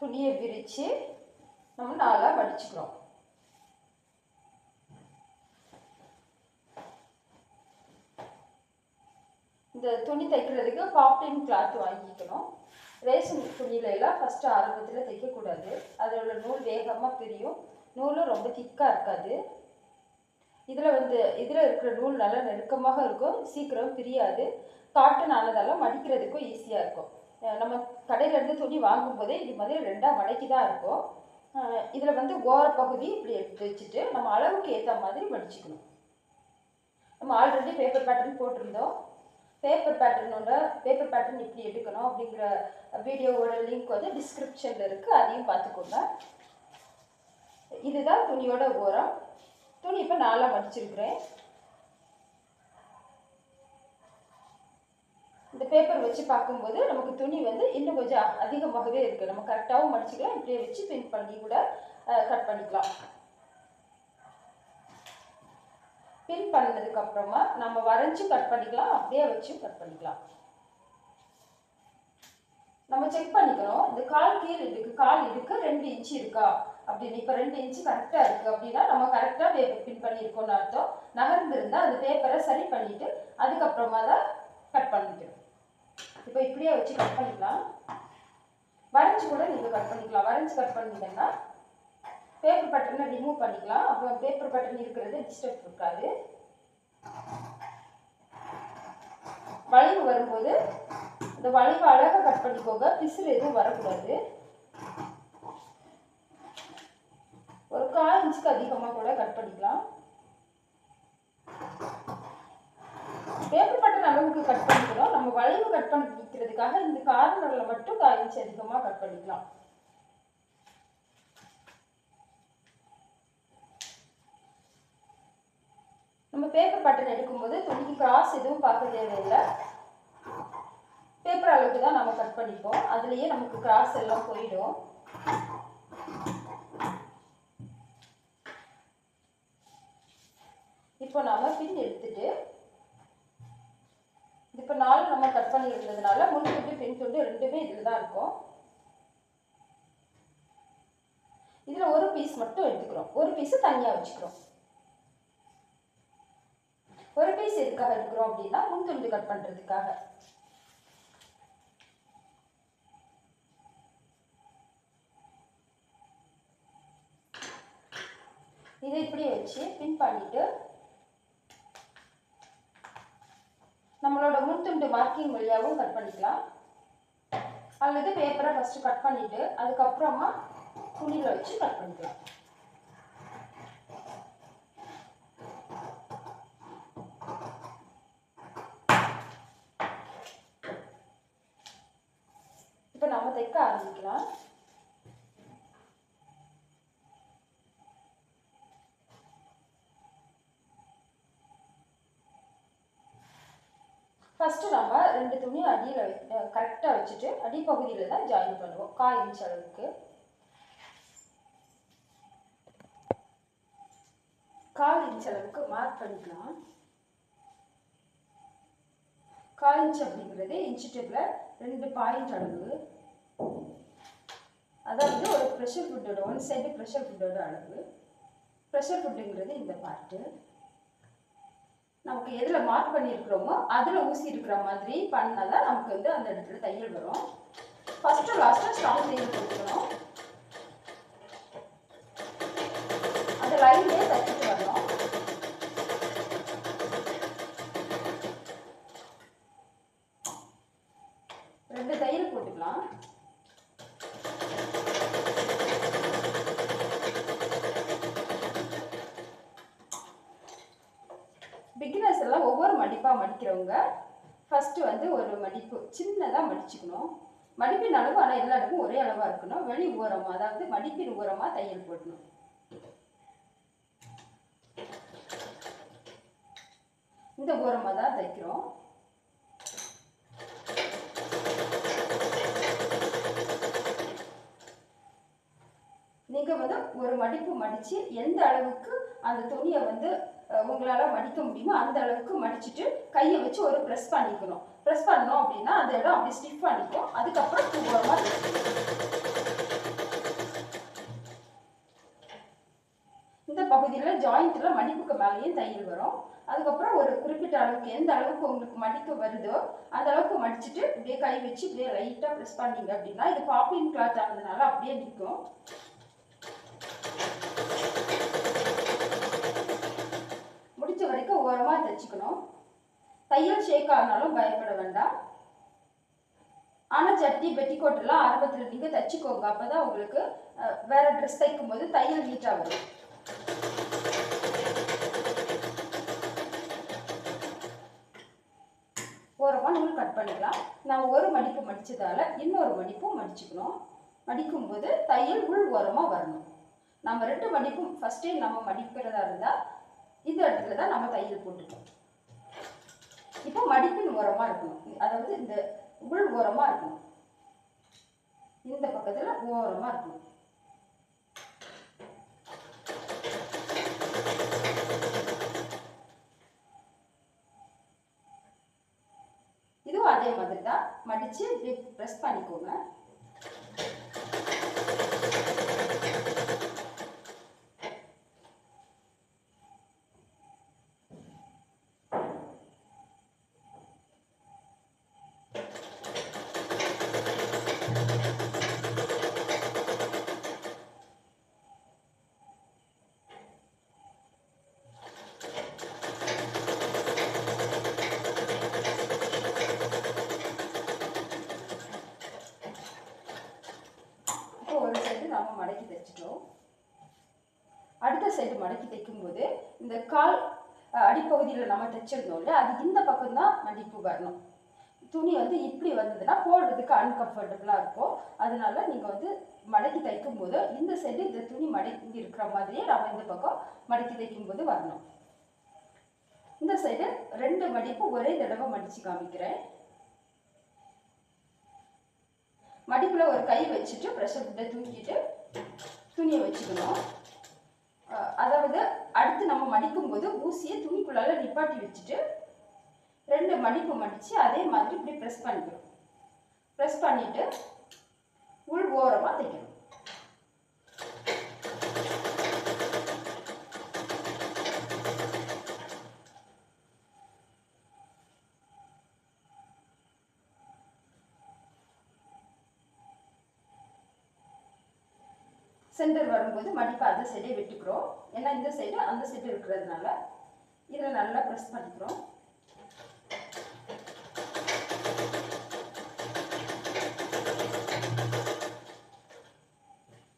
துணியை விரித்து நம்ம நாளாக வடிச்சுக்கிறோம் இந்த துணி தைக்கிறதுக்கு பாப்டின் கிளாத் வாங்கிக்கணும். ரேஷன் துணியில எல்லாம் ஃபஸ்ட்டு ஆரம்பத்தில் தைக்கக்கூடாது. அதோட நூல் வேகமாக பிரியும். நூலும் ரொம்ப திக்காக இருக்காது. இதில் வந்து இதில் இருக்கிற நூல் நல்லா நெருக்கமாக இருக்கும். சீக்கிரம் பிரியாது. காட்டன் ஆனதால மடிக்கிறதுக்கும் ஈஸியாக இருக்கும். நம்ம கடையிலேருந்து துணி வாங்கும்போதே இது மாதிரி ரெண்டாக மடக்கி தான் இருக்கும் இதில் வந்து ஓர பகுதி இப்படி எடுத்து வச்சுட்டு நம்ம அளவுக்கு ஏற்ற மாதிரி மடிச்சுக்கணும். நம்ம ஆல்ரெடி பேப்பர் பேட்டர்ன் போட்டிருந்தோம். பேப்பர் பேட்டர்னோட பேப்பர் பேட்டர்ன் இப்படி எடுக்கணும் அப்படிங்கிற வீடியோவோட லிங்க் வந்து டிஸ்கிரிப்ஷனில் இருக்குது அதையும் பார்த்துக்கோங்க. இதுதான் துணியோட ஓரம். துணி இப்போ நாலாக மடிச்சிருக்கிறேன். இந்த பேப்பர் வச்சு பார்க்கும்போது நமக்கு துணி வந்து இன்னும் கொஞ்சம் அதிகமாகவே இருக்குது நம்ம கரெக்டாகவும் மடிச்சுக்கலாம் இப்படியே வச்சு பின் பண்ணி கூட கட் பண்ணிக்கலாம். பின் பண்ணதுக்கப்புறமா நம்ம வரைஞ்சி கட் பண்ணிக்கலாம் அப்படியே வச்சு கட் பண்ணிக்கலாம். நம்ம செக் பண்ணிக்கணும் இந்த கால் கீழ் இருக்கு கால் இருக்கு ரெண்டு இன்ச்சு இருக்கா? அப்படின்னு. இப்போ ரெண்டு இன்ச்சு கரெக்டாக இருக்குது அப்படின்னா நம்ம கரெக்டாக பேப்பர் பின் பண்ணியிருக்கோம்னு அர்த்தம். நகர்ந்திருந்தா அந்த பேப்பரை சரி பண்ணிவிட்டு அதுக்கப்புறமா தான் கட் பண்ணிக்கணும் இப்போ இப்படியே வச்சு கட் பண்ணிக்கலாம். வரைஞ்சி கூட நீங்கள் கட் பண்ணிக்கலாம். வரைஞ்சி கட் பண்ணீங்கன்னா பேப்பர் பட்டனை ரிமூவ் பண்ணிக்கலாம். அப்போ பேப்பர் பட்டன் இருக்கிறது டிஸ்டர்ப் இருக்காது. வளைவு வரும்போது இந்த வளைவு அழகாக கட் பண்ணிக்கோங்க. பிசுறு எதுவும் வரக்கூடாது. ஒரு கால் இன்ச்சுக்கு அதிகமாக கூட கட் பண்ணிக்கலாம். பேப்பர் பட்டன் அளவுக்கு கட் பண்ணிக்கிறோம். நம்ம வளைவு கட் பண்ணிக்கிறதுக்காக இந்த கார்னரில் மட்டும் கால் இன்ச் அதிகமாக கட் பண்ணிக்கலாம். நம்ம பேப்பர் பட்டன் எடுக்கும்போது துணிக்கு கிராஸ் எதுவும் பார்க்க தேவையில்லை. பேப்பர் அளவுக்கு தான் நம்ம கட் பண்ணிப்போம். அதுலேயே நமக்கு கிராஸ் எல்லாம் போயிடும் இப்போ நாம பின் எடுத்துட்டு இப்போ நாலு நம்ம கட் பண்ணி இருந்ததுனால முன் துண்டு பின் துண்டு ரெண்டுமே இதில் தான் இருக்கும் இதில் ஒரு பீஸ் மட்டும் எடுத்துக்கிறோம் ஒரு பீஸ் தனியாக வச்சுக்கிறோம். ஒரு பீஸ் எதுக்காக எடுக்கிறோம் அப்படின்னா முன் துண்டு கட் பண்ணுறதுக்காக இதை இப்படியே வச்சு பின் பண்ணிட்டு நம்மளோட முன்துண்டு மார்க்கிங் வழியாகவும் கட் பண்ணிக்கலாம். அல்லது பேப்பரை ஃபஸ்ட்டு கட் பண்ணிட்டு அதுக்கப்புறமா துணியில் வச்சு கட் பண்ணிக்கலாம் இப்போ நம்ம தைக்க ஆரம்பிக்கலாம். ஃபஸ்ட்டு நம்ம ரெண்டு துணியும் அடியில் கரெக்டாக வச்சுட்டு அடிப்பகுதியில் தான் ஜாயின் பண்ணுவோம். காய் இன்ச் அளவுக்கு. கால் இன்ச் அளவுக்கு மார்க் பண்ணிக்கலாம். கால் இன்ச் அப்படிங்கிறது இன்ச்சு டேப்பில் ரெண்டு பாயிண்ட் அளவு. அதாவது ஒரு ப்ரெஷர் ஃபுட்டோட ஒன் சைடு ப்ரெஷர் ஃபுட்டோட அளவு. ப்ரெஷர் ஃபுட்டுங்கிறது இந்த பார்ட்டு நமக்கு எதில் மார்க் பண்ணியிருக்கிறோமோ அதில் ஊசி இருக்கிற மாதிரி பண்ணால் தான் நமக்கு வந்து அந்த இடத்துல தையல் வரும். ஃபஸ்ட்டு லாஸ்ட்டாக ஸ்ட்ராங் தையல் கொடுக்கணும் அந்த லைன்லேயே தைச்சிட்டு வரணும் ரெண்டு தையல் போட்டுக்கலாம் பிகினர்ஸ் எல்லாம் ஒவ்வொரு மடிப்பாக எடுத்துக்கோங்க ஃபஸ்ட்டு வந்து ஒரு மடிப்பு. சின்னதாக மடிச்சுக்கணும். மடிப்பின் அளவு ஆனால் எல்லா இடமும் ஒரே அளவாக இருக்கணும். வெளி ஓரமாக அதாவது மடிப்பின் ஓரமாக தையல் போடணும். இந்த ஓரமாக தான் தைக்கிறோம். நீங்கள் வந்து ஒரு மடிப்பு மடித்து எந்த அளவுக்கு அந்த துணியை வந்து உங்களால் மடிக்க முடியுமோ அந்த அளவுக்கு மடிச்சுட்டு கையை வச்சு ஒரு ப்ரெஸ் பண்ணிக்கணும். ப்ரெஸ் பண்ணோம் அப்படின்னா அந்த இடம் அப்படி ஸ்டிஃப் பண்ணிக்கும் அதுக்கப்புறம் தூரமாக இந்த பகுதியில் ஜாயிண்ட்டில் மடிப்புக்கு மேலேயும் தையல் வரும். அதுக்கப்புறம் ஒரு குறிப்பிட்ட அளவுக்கு எந்த அளவுக்கு உங்களுக்கு மடிக்க வருதோ அந்த அளவுக்கு மடிச்சுட்டு இப்படியே கை வச்சு இப்படியே லைட்டாக ப்ரெஸ் பண்ணிங்க அப்படின்னா இது பாப்பின் கிளாத் ஆனதுனால அப்படியே நிற்கும். முடிஞ்ச வரைக்கும் ஓரமாக தைச்சிக்கணும் தையல் ஷேக் ஆனாலும் பயப்பட வேண்டாம். ஆனால் சட்டி பெட்டிக்கோட் எல்லாம் ஆரம்பத்தில் நீங்கள் தைச்சிக்கோங்க. அப்போ தான் உங்களுக்கு வேறு வேற ட்ரெஸ் தைக்கும் போது தையல் நீட்டாக வரும். ஓரமாக நூல் கட் பண்ணிக்கலாம். நான் ஒரு மடிப்பு மடிச்சதால இன்னொரு மடிப்பும் மடிச்சுக்கணும். மடிக்கும்போது தையல் உள் ஓரமாக வரணும். நம்ம ரெண்டு மடிப்பும் ஃபஸ்ட்டே நம்ம மடிக்கிறதா இருந்தால் இந்த இடத்துல தான் நம்ம தையல் போட்டுக்கணும். இப்போ மடிப்பின் ஓரமாக இருக்கணும். அதாவது இந்த உள் ஓரமாக இருக்கணும். இந்த பக்கத்தில் ஓரமாக இருக்கணும். இதுவும் அதே மாதிரி தான் மடித்து இப்படி ப்ரெஸ் பண்ணிக்கோங்க. அடுத்த சைடு மடக்கி தைக்கும்போது இந்த கால் அடிப்பகுதியில் நம்ம தைச்சிருந்தோம் இல்லையா? அது இந்த பக்கம் தான் மடிப்பு வரணும். துணி வந்து இப்படி வந்ததுன்னா போடுறதுக்கு அன்கம்ஃபர்டபுளாக இருக்கும். அதனால நீங்கள் வந்து மடக்கி தைக்கும் போது இந்த சைடு இந்த துணி மடக்கி இருக்கிற மாதிரியே நம்ம இந்த பக்கம் மடக்கி தைக்கும் போது வரணும். இந்த சைடு ரெண்டு மடிப்பு ஒரே தடவை மடித்து காமிக்கிறேன். மடிப்பில் ஒரு கை வச்சுட்டு ப்ரெஷர் கிட்ட தூக்கிட்டு துணியை வச்சுக்கணும். அதாவது அடுத்து நம்ம மடிக்கும் போது ஊசியை துணிக்குள்ளால் நிப்பாட்டி வச்சுட்டு ரெண்டு மடிப்பு மடிச்சு அதே மாதிரி இப்படி ப்ரெஸ் பண்ணிக்கணும். ப்ரெஸ் பண்ணிட்டு உள் ஓரமாக தைக்கணும். சென்டர் வரும்போது மடிப்பாக அந்த சைடே வெட்டிக்கிறோம். ஏன்னா இந்த சைடு அந்த சைடு இருக்கிறதுனால இதில் நல்லா ப்ரெஸ் பண்ணிக்கிறோம்.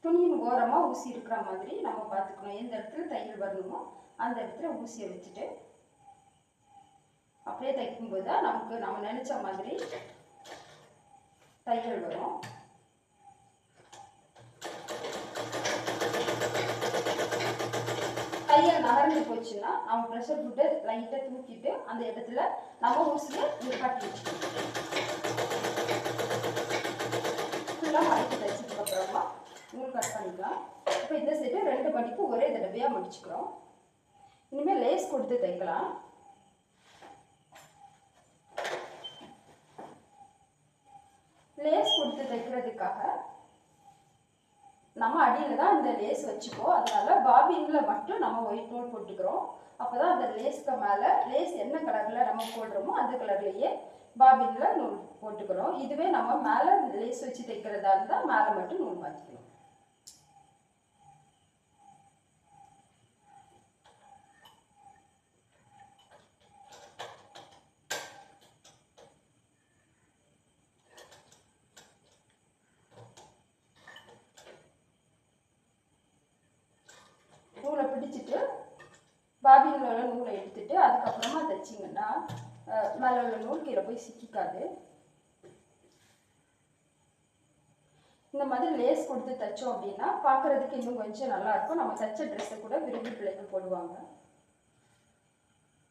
துணியின் ஓரமாக ஊசி இருக்கிற மாதிரி நம்ம பார்த்துக்கணும். எந்த இடத்துல தையல் வரணுமோ அந்த இடத்துல ஊசியை வச்சுட்டு அப்படியே தைக்கும்போது தான் நமக்கு நம்ம நினச்ச மாதிரி தையல் வரும். கையில் நகர்ந்து போச்சுன்னா நம்ம ப்ரெஷர் ஃபுட்டை லைட்டாக தூக்கிட்டு அந்த இடத்துல நம்ம ஊசியை நிப்பாட்டி வச்சுக்கலாம் ஃபுல்லாக மடக்கி தைச்சதுக்கு அப்புறமா நூல் கட் பண்ணிக்கலாம். இப்போ இந்த சைடு ரெண்டு மடிப்பு ஒரே தடவையாக முடிச்சுக்கிறோம். இனிமேல் லேஸ் கொடுத்து தைக்கலாம் லேஸ் கொடுத்து தைக்கிறதுக்காக நம்ம அடியில் தான் இந்த லேஸ் வச்சுப்போம் அதனால பாபினில் மட்டும் நம்ம ஒயிட் நூல் போட்டுக்கிறோம். அப்போ தான் அந்த லேஸ்க்கு மேலே லேஸ் என்ன கலரில் நம்ம போடுறோமோ அந்த கலர்லேயே பாபினில் நூல் போட்டுக்கிறோம். இதுவே நம்ம மேலே லேஸ் வச்சு தைக்கிறதா இருந்தால் மேலே மட்டும் நூல் மாற்றிக்கணும் நூலை பிடிச்சிட்டு பாபினில் உள்ள நூலை எடுத்துட்டு அதுக்கப்புறமா தைச்சிங்கன்னா அஹ், மேலே உள்ள நூல் கீழே போய் சிக்கிக்காது இந்த மாதிரி வந்து தைச்சோம் அப்படின்னா பார்க்கறதுக்கு இன்னும் கொஞ்சம் நல்லாயிருக்கும் நம்ம தைச்ச ட்ரெஸ்ஸை கூட விரும்பி பிள்ளைகள் போடுவாங்க.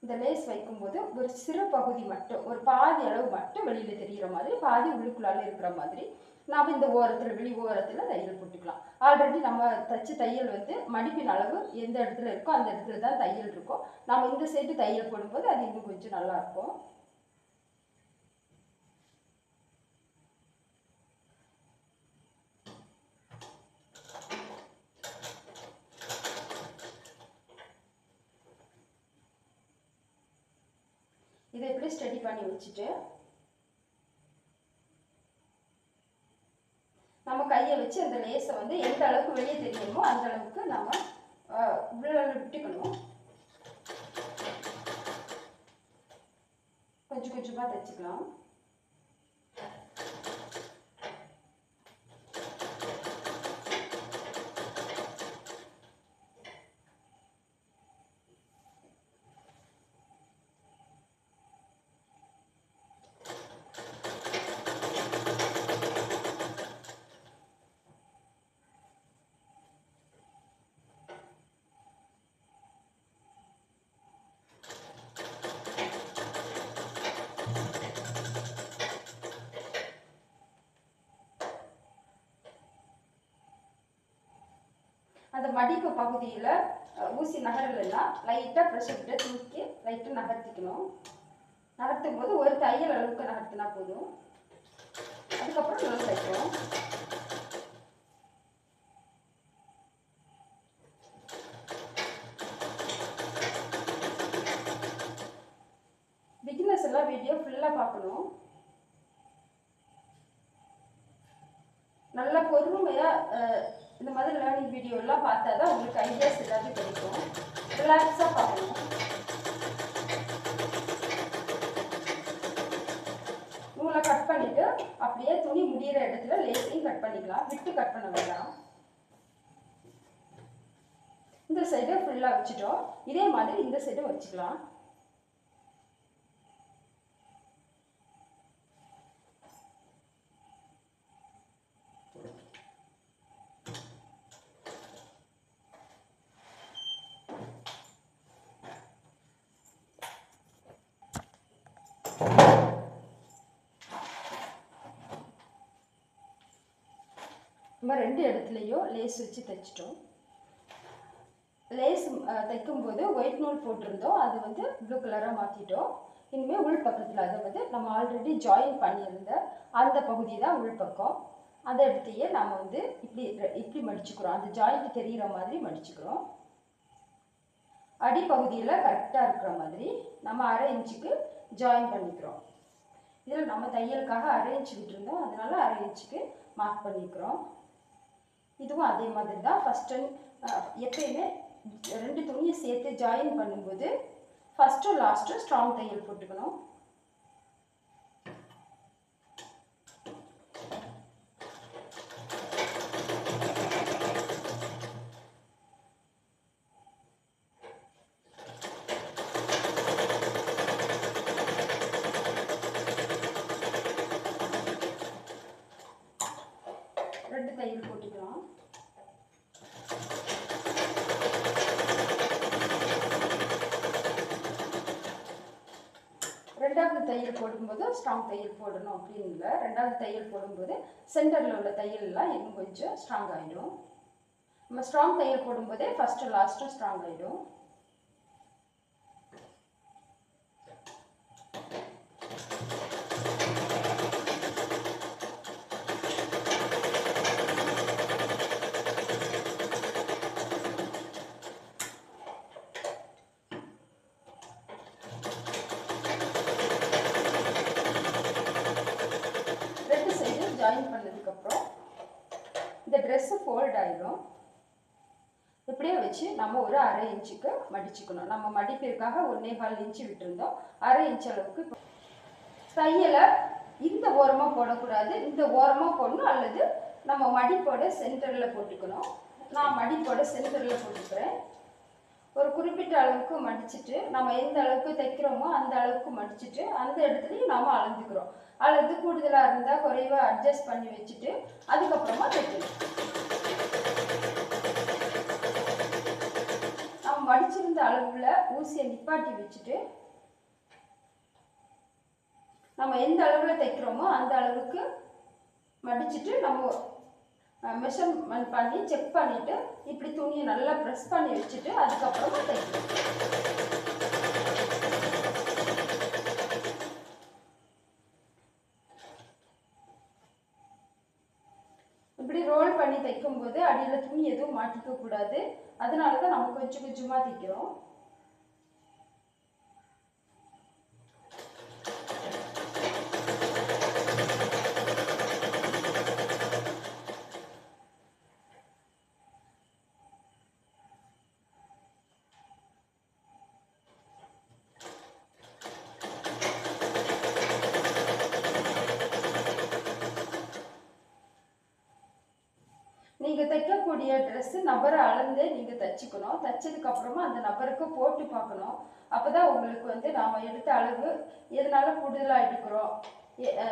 இந்த லேஸ் வைக்கும்போது ஒரு சிறு பகுதி மட்டும் ஒரு பாதி அளவு மட்டும் வெளியில் தெரிகிற மாதிரி பாதி உள்ளுக்குள்ளால இருக்கிற மாதிரி நாம் இந்த ஓரத்தில் வெளி ஓரத்தில் தையல் போட்டுக்கலாம். ஆல்ரெடி நம்ம தைச்ச தையல் வந்து மடிப்பின் அளவு எந்த இடத்துல இருக்கோ அந்த இடத்துல தான் தையல் இருக்கும். நம்ம இந்த சைடு தையல் போடும்போது அது இன்னும் கொஞ்சம் நல்லாயிருக்கும் ஸ்டடி பண்ணி வச்சுட்டு நம்ம கையை வச்சு அந்த லேஸை வந்து எந்த அளவுக்கு வெளியே தெரியணுமோ அந்த அளவுக்கு நம்ம அஹ், உள்ள விட்டுக்கணும். கொஞ்சம் கொஞ்சமாக தைச்சிக்கலாம். அந்த மடிப்பு பகுதியில் ஊசி நகரலைன்னா லைட்டாக ப்ரெஷர் விட்டு தூக்கி லைட்டாக நகர்த்திக்கணும். நகர்த்தும் போது ஒரு தையல் அளவுக்கு நகர்த்தினா போதும். அதுக்கப்புறம் நல்லா தைக்கணும் பிகினர்ஸ் எல்லாம் வீடியோ ஃபுல்லாக பார்க்கணும் நல்லா பொறுமையாக இந்த மாதிரி லேர்னிங் வீடியோலாம் பார்த்தா தான் உங்களுக்கு ஐடியாஸ் ஏதாவது கிடைக்கும் ரிலாக்ஸாக நூலை கட் பண்ணிவிட்டு அப்படியே துணி முடிகிற இடத்துல லேஸையும் கட் பண்ணிக்கலாம். விட்டு கட் பண்ண வேண்டாம். இந்த சைடு ஃபுல்லாக வச்சுட்டோம். இதே மாதிரி இந்த சைடும் வச்சுக்கலாம் நம்ம ரெண்டு இடத்துலையும் லேஸ் வச்சு தைச்சிட்டோம். லேஸ் தைக்கும்போது ஒயிட் நூல் போட்டிருந்தோம். அது வந்து ப்ளூ கலராக மாற்றிட்டோம் இனிமேல் உள் பக்கத்தில் அதை வந்து நம்ம ஆல்ரெடி ஜாயின் பண்ணியிருந்த அந்த பகுதி தான் உள் பக்கம். அந்த இடத்தையே நம்ம வந்து இப்படி இப்படி மடிச்சுக்கிறோம். அந்த ஜாயிண்ட் தெரிகிற மாதிரி மடிச்சுக்கிறோம். அடிப்பகுதியில் கரெக்டாக இருக்கிற மாதிரி நம்ம அரை இன்ச்சுக்கு ஜாயின் பண்ணிக்கிறோம். இதில் நம்ம தையலுக்காக அரை இன்ச்சு விட்டுருந்தோம். அதனால அரை இன்ச்சுக்கு மார்க் பண்ணிக்கிறோம். இதுவும் அதே மாதிரி தான் ஃபஸ்ட்டு எப்பயுமே ரெண்டு துணியை சேர்த்து ஜாயின் பண்ணும்போது ஃபஸ்ட்டும் லாஸ்ட்டும் ஸ்ட்ராங் தையல் போட்டுக்கணும் ரெண்டு தையல் போட்டுக்கலாம் ரெண்டாவது தையல் போடும்போது ஸ்ட்ராங் தையல் போடணும் அப்படின்னு இல்லை. ரெண்டாவது தையல் போடும்போது சென்டரில் உள்ள தையல்லாம் இன்னும் கொஞ்சம் ஸ்ட்ராங் ஆகிடும் நம்ம ஸ்ட்ராங் தையல் போடும்போதே ஃபஸ்ட்டு லாஸ்ட்டும் ஸ்ட்ராங் ஆகிடும் ரெண்டு சைடும் ஜாயின் பண்ணதுக்கப்புறம் இந்த ட்ரெஸ்ஸு ஃபோல்ட் ஆகிடும் இப்படியே வச்சு நம்ம ஒரு அரை இன்ச்சுக்கு மடிச்சுக்கணும். நம்ம மடிப்பிற்காக ஒன்றே கால் இன்ச்சு விட்டுருந்தோம். அரை இன்ச் அளவுக்கு தையலை இந்த ஓரமாக போடக்கூடாது இந்த ஓரமாக போடணும் அல்லது நம்ம மடிப்போட சென்டரில் போட்டுக்கணும். நான் மடிப்போட சென்டரில் போட்டுக்கிறேன். ஒரு குறிப்பிட்ட அளவுக்கு மடிச்சுட்டு நம்ம எந்த அளவுக்கு தைக்கிறோமோ அந்த அளவுக்கு மடிச்சுட்டு அந்த இடத்துலையும் நாம் அளந்துக்கிறோம். அளந்து கூடுதலாக இருந்தால் குறைவாக அட்ஜஸ்ட் பண்ணி வச்சுட்டு அதுக்கப்புறமா தைக்கணும் நம்ம மடிச்சிருந்த அளவில் ஊசியை நிப்பாட்டி வச்சுட்டு நம்ம எந்த அளவில் தைக்கிறோமோ அந்த அளவுக்கு மடிச்சுட்டு நம்ம மெஷர்மெண்ட் பண்ணி செக் பண்ணிவிட்டு இப்படி துணியை நல்லா ப்ரெஸ் பண்ணி வச்சுட்டு அதுக்கப்புறமா தைக்கணும் இப்படி ரோல் பண்ணி தைக்கும்போது அடியில் துணி எதுவும் மாட்டிக்க கூடாது அதனால தான் நம்ம கொஞ்சம் கொஞ்சமாக தைக்கிறோம். தைச்சிக்கணும். தைச்சதுக்கப்புறமா அந்த நபருக்கு போட்டு பார்க்கணும். அப்போ தான் உங்களுக்கு வந்து நாம் எடுத்த அளவு எதனால கூடுதலாக எடுக்கிறோம்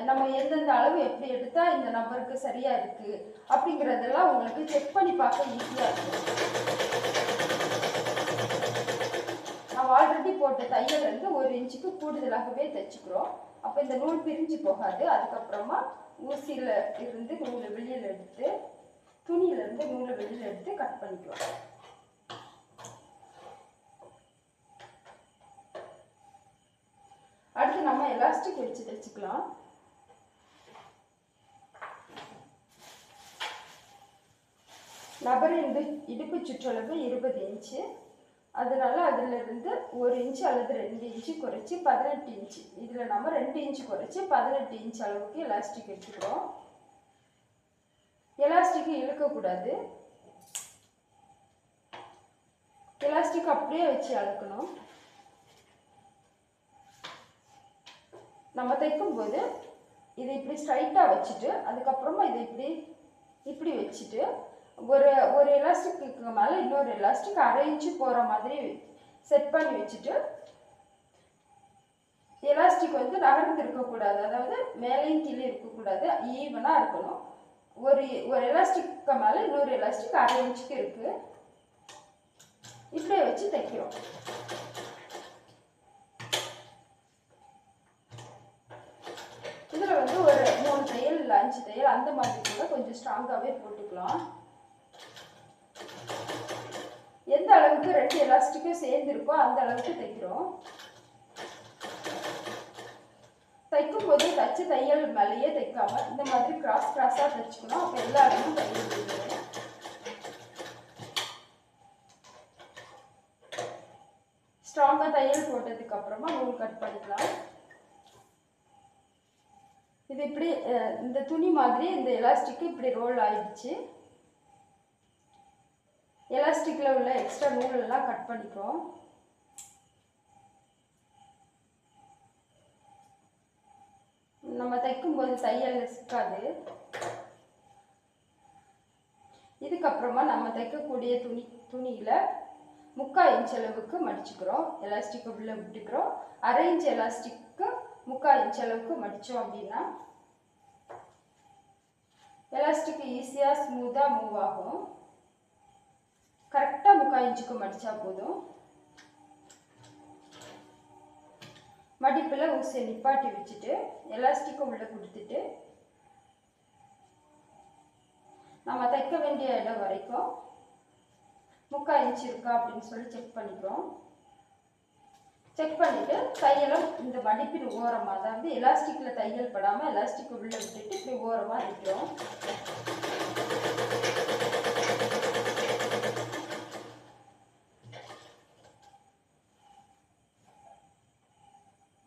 நம்ம எந்தெந்த அளவு எப்படி எடுத்தால் இந்த நபருக்கு சரியாக இருக்குது அப்படிங்கிறதெல்லாம் உங்களுக்கு செக் பண்ணி பார்க்க ஈஸியாக இருக்கும். நம்ம ஆல்ரெடி போட்ட தையல் வந்து ஒரு இன்ச்சுக்கு கூடுதலாகவே தைச்சிக்கிறோம். அப்போ இந்த நூல் பிரிஞ்சு போகாது. அதுக்கப்புறமா ஊசியில் இருந்து நூலை வெளியில் எடுத்து துணியில இருந்து நூலை வெளியில் எடுத்து கட் பண்ணிக்குவோம் அடுத்து நம்ம எலாஸ்டிக் வச்சு தைச்சுக்கலாம் நபர் இடு இடுப்பு சுற்றளவு இருபது இன்ச்சு. அதனால அதிலிருந்து ஒரு இன்ச்சு அல்லது ரெண்டு இன்ச்சு குறைச்சி பதினெட்டு இன்ச்சு. இதில் நம்ம ரெண்டு இன்ச்சு குறைச்சி பதினெட்டு இன்ச் அளவுக்கு எலாஸ்டிக் எடுத்துக்கிறோம். எலாஸ்டிக்கு இழுக்கக்கூடாது. எலாஸ்டிக் அப்படியே வச்சு அளக்கணும் நம்ம தைக்கும்போது இதை இப்படி ஸ்ட்ரைட்டாக வச்சுட்டு அதுக்கப்புறமா இதை இப்படி இப்படி வச்சுட்டு ஒரு ஒரு எலாஸ்டிக்கு மேலே இன்னொரு எலாஸ்டிக் அரை இன்ச்சு போகிற மாதிரி செட் பண்ணி வச்சுட்டு எலாஸ்டிக் வந்து நகர்ந்து இருக்கக்கூடாது. அதாவது மேலேயும் கீழே இருக்கக்கூடாது. ஈவனாக இருக்கணும். ஒரு ஒரு எலாஸ்டிக்கு மேலே இன்னொரு எலாஸ்டிக் அரை இன்ச்சுக்கு இருக்குது இப்படியே வச்சு தைக்கிறோம் இதில் வந்து ஒரு மூணு தையல் இல்லை அஞ்சு தையல் அந்த மாதிரி கூட கொஞ்சம் ஸ்ட்ராங்காகவே போட்டுக்கலாம். எந்த அளவுக்கு ரெண்டு எலாஸ்டிக்கும் சேர்ந்துருக்கோ அந்த அளவுக்கு தைக்கிறோம். தைக்கும் போது தச்சு தையல் மேலேயே தைக்காம இந்த மாதிரி கிராஸ் கிராஸாக தைச்சுக்கணும். அப்போ எல்லா இடமும் தையல் ஸ்ட்ராங்காக தையல் போட்டதுக்கு அப்புறமா நூல் கட் பண்ணிக்கலாம். இது இப்படி இந்த துணி மாதிரி இந்த எலாஸ்டிக்கு இப்படி ரோல் ஆயிடுச்சு. எலாஸ்டிக்கில் உள்ள எக்ஸ்ட்ரா நூலெல்லாம் கட் பண்ணிக்கிறோம். நம்ம தைக்கும்போது தையல் சிக்காது இதுக்கப்புறமா நம்ம தைக்கக்கூடிய துணி துணியில் முக்கால் இன்ச் அளவுக்கு மடிச்சுக்கிறோம். எலாஸ்டிக் உள்ளே விட்டுக்கிறோம். அரை இன்ச் எலாஸ்டிக்கு முக்கால் இன்ச் அளவுக்கு மடித்தோம் அப்படின்னா எலாஸ்டிக் ஈஸியாக ஸ்மூத்தாக மூவ் ஆகும். கரெக்டாக முக்கால் இன்ச்சுக்கு மடித்தா போதும். மடிப்பில் ஊசியை நிப்பாட்டி வச்சுட்டு எலாஸ்டிக்கும் உள்ளே கொடுத்துட்டு நம்ம தைக்க வேண்டிய இடம் வரைக்கும் முக்கால் இன்ச்சு இருக்கா அப்படின்னு சொல்லி செக் பண்ணிக்கிறோம். செக் பண்ணிவிட்டு தையலும் இந்த மடிப்பின் ஓரமாக அதாவது எலாஸ்டிக்கில் தையல் படாமல் எலாஸ்டிக் உள்ளே விட்டுட்டு இப்படி ஓரமாக இருக்கிறோம்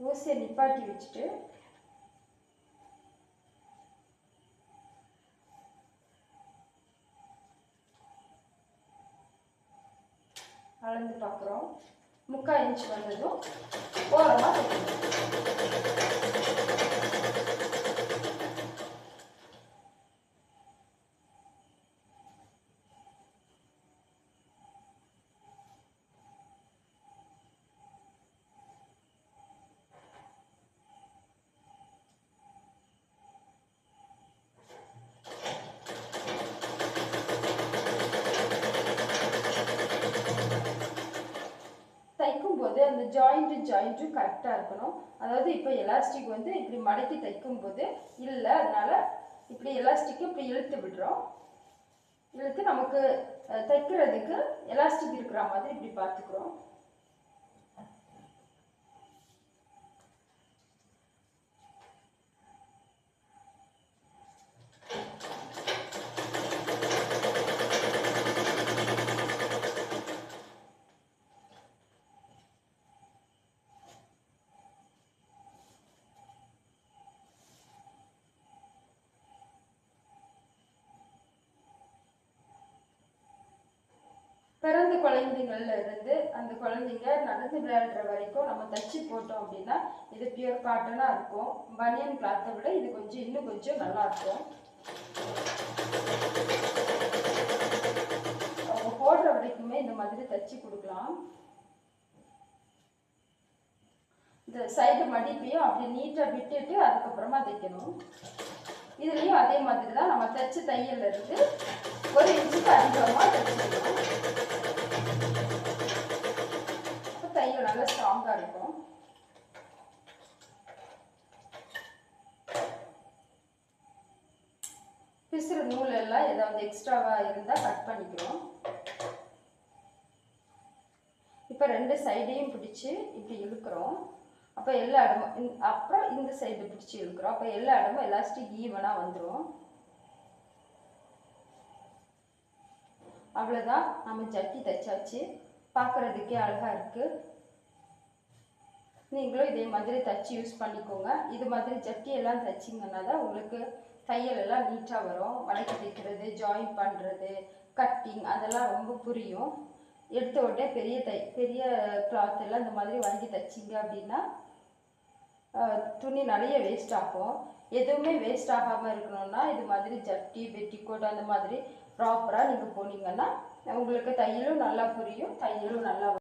ஊசியை நிப்பாட்டி வச்சுட்டு அளந்து பார்க்குறோம். முக்கால் இன்ச் வந்ததும் ஓரமாக தைக்கணும் தைக்கும் போது அந்த ஜாயிண்ட்டு ஜாயிண்ட்டும் கரெக்டாக இருக்கணும் அதாவது இப்போ எலாஸ்டிக் வந்து இப்படி மடக்கி தைக்கும் போது இல்லை அதனால இப்படி எலாஸ்டிக்கு இப்படி இழுத்து விடுறோம். இழுத்து நமக்கு தைக்கிறதுக்கு எலாஸ்டிக் இருக்கிற மாதிரி இப்படி பார்த்துக்கிறோம். குழந்தைங்கள்ல இருந்து அந்த குழந்தைங்க நடந்து விளையாடுற வரைக்கும் நம்ம தச்சு போட்டோம் அப்படின்னா இது பியூர் காட்டனாக இருக்கும். பனியன் கிளாத்தை விட இது கொஞ்சம் இன்னும் கொஞ்சம் நல்லா இருக்கும். தைச்சி கொடுக்கலாம். இந்த சைடு மடிப்பையும் அப்படி நீட்டாக விட்டுட்டு அதுக்கப்புறமா தைக்கணும். இதுலேயும் அதே மாதிரி தான் நம்ம தைச்ச தையல்ல இருந்து ஒரு இன்ச்சுக்கு அதிகமாக தைச்சிடணும் அப்போ நல்லா ஸ்ட்ராங்காக இருக்கும். பிசுறு நூல் எல்லாம் ஏதாவது எக்ஸ்ட்ராவாக இருந்தால் கட் பண்ணிக்கிறோம். இப்போ ரெண்டு சைடையும் பிடிச்சி இப்படி இழுக்கிறோம். அப்போ எல்லா இடமும் அப்புறம் இந்த சைடு பிடிச்சி இழுக்கிறோம். அப்போ எல்லா இடமும் எலாஸ்டிக் ஈவனாக வந்துடும் அவ்வளோதான் நம்ம ஜட்டி தைச்சாச்சு. பார்க்குறதுக்கே அழகாக இருக்குது நீங்களும் இதே மாதிரி தச்சு யூஸ் பண்ணிக்கோங்க. இது மாதிரி ஜட்டியெல்லாம் தைச்சிங்கன்னா தான் உங்களுக்கு தையல் எல்லாம் நீட்டாக வரும். மடக்கி தைக்கிறது ஜாயின் பண்ணுறது கட்டிங் அதெல்லாம் ரொம்ப புரியும். எடுத்த உடனே பெரிய தை பெரிய கிளாத் எல்லாம் இந்த மாதிரி வாங்கி தைச்சிங்க அப்படின்னா துணி நிறைய வேஸ்ட் ஆகும். எதுவுமே வேஸ்ட் ஆகாமல் இருக்கணும்னா இது மாதிரி ஜட்டி பெட்டிக்கோட் அந்த மாதிரி ப்ராப்பராக நீங்கள் போனீங்கன்னா உங்களுக்கு தையலும் நல்லா புரியும் தையலும் நல்லா